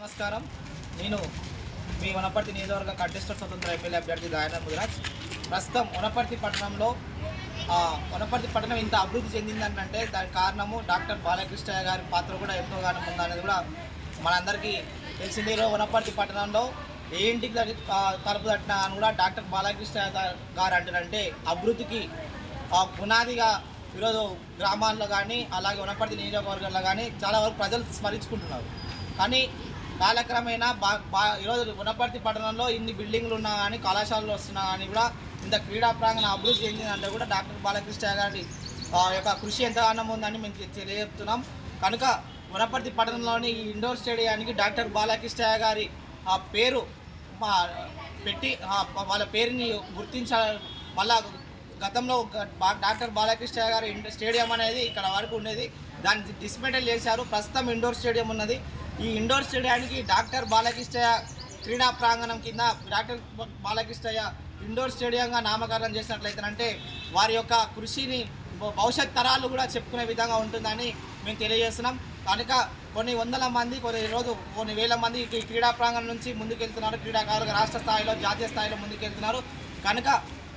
నమస్కారం. నేను మీ వనపర్తి నియోజకవర్గ కంటెస్టర్ స్వతంత్ర ఎమ్మెల్యే అభ్యర్థి దాయన ముదిరాజ్. ప్రస్తుతం వనపర్తి పట్టణంలో వనపర్తి పట్టణం ఇంత అభివృద్ధి చెందిందంటే దానికి కారణము డాక్టర్ బాలకృష్ణయ్య గారి పాత్ర కూడా ఎంతోగానో ఉందనేది కూడా మనందరికీ తెలిసిందే. వనపర్తి పట్టణంలో ఏ ఇంటికి తలుపు తట్టినా అని కూడా డాక్టర్ బాలకృష్ణయ్య గారు అంటారంటే అభివృద్ధికి పునాదిగా ఈరోజు గ్రామాల్లో కానీ అలాగే వనపర్తి నియోజకవర్గంలో కానీ చాలా వరకు ప్రజలు స్మరించుకుంటున్నారు. కానీ కాలక్రమేణా బా ఈరోజు వనపర్తి పట్టణంలో ఇన్ని బిల్డింగ్లు ఉన్నా కానీ కళాశాలలు వస్తున్నా కానీ కూడా ఇంత క్రీడా ప్రాంగణ అభివృద్ధి చెందిందంటే కూడా డాక్టర్ బాలకృష్ణ గారి ఆ, యొక్క కృషి ఎంతగానో ఉందని మేము తెలియజెప్తున్నాం కనుక వనపర్తి పట్టణంలోని ఈ ఇండోర్ స్టేడియానికి డాక్టర్ బాలకృష్ణ గారి ఆ పేరు పెట్టి వాళ్ళ పేరుని గుర్తించ మళ్ళా గతంలో డాక్టర్ బాలకృష్ణ గారి స్టేడియం అనేది ఇక్కడ వరకు ఉండేది. దాన్ని డిస్మెంటల్ చేశారు. ప్రస్తుతం ఇండోర్ స్టేడియం ఉన్నది. ఈ ఇండోర్ స్టేడియానికి డాక్టర్ బాలకృష్ణయ్య క్రీడా ప్రాంగణం కింద డాక్టర్ బాలకృష్ణయ్య ఇండోర్ స్టేడియంగా నామకరణం చేసినట్లయితేనంటే వారి యొక్క కృషిని భవిష్యత్ తరాలు కూడా చెప్పుకునే విధంగా ఉంటుందని మేము తెలియజేస్తున్నాం. కనుక కొన్ని వందల మంది కొన్ని రోజు కొన్ని వేల మంది ఈ క్రీడా ప్రాంగణం నుంచి ముందుకెళ్తున్నారు. క్రీడాకారులు రాష్ట్ర స్థాయిలో జాతీయ స్థాయిలో ముందుకెళ్తున్నారు. కనుక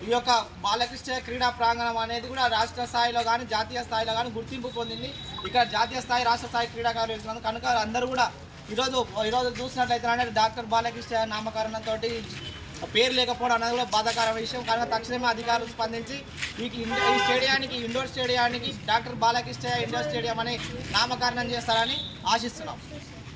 ఈ యొక్క బాలకృష్ణ క్రీడా ప్రాంగణం అనేది కూడా రాష్ట్ర స్థాయిలో కానీ జాతీయ స్థాయిలో కానీ గుర్తింపు పొందింది. ఇక్కడ జాతీయ స్థాయి రాష్ట్ర స్థాయి క్రీడాకారులు వేస్తున్నారు కనుక అందరూ కూడా ఈరోజు ఈరోజు చూసినట్లయితే డాక్టర్ బాలకృష్ణ నామకరణంతో పేరు లేకపోవడం అనేది కూడా బాధాకర విషయం. కనుక తక్షణమే అధికారులు స్పందించి ఈ ఈ స్టేడియానికి ఇండోర్ స్టేడియానికి డాక్టర్ బాలకృష్ణ ఇండోర్ స్టేడియం అని నామకరణం చేస్తారని ఆశిస్తున్నాం.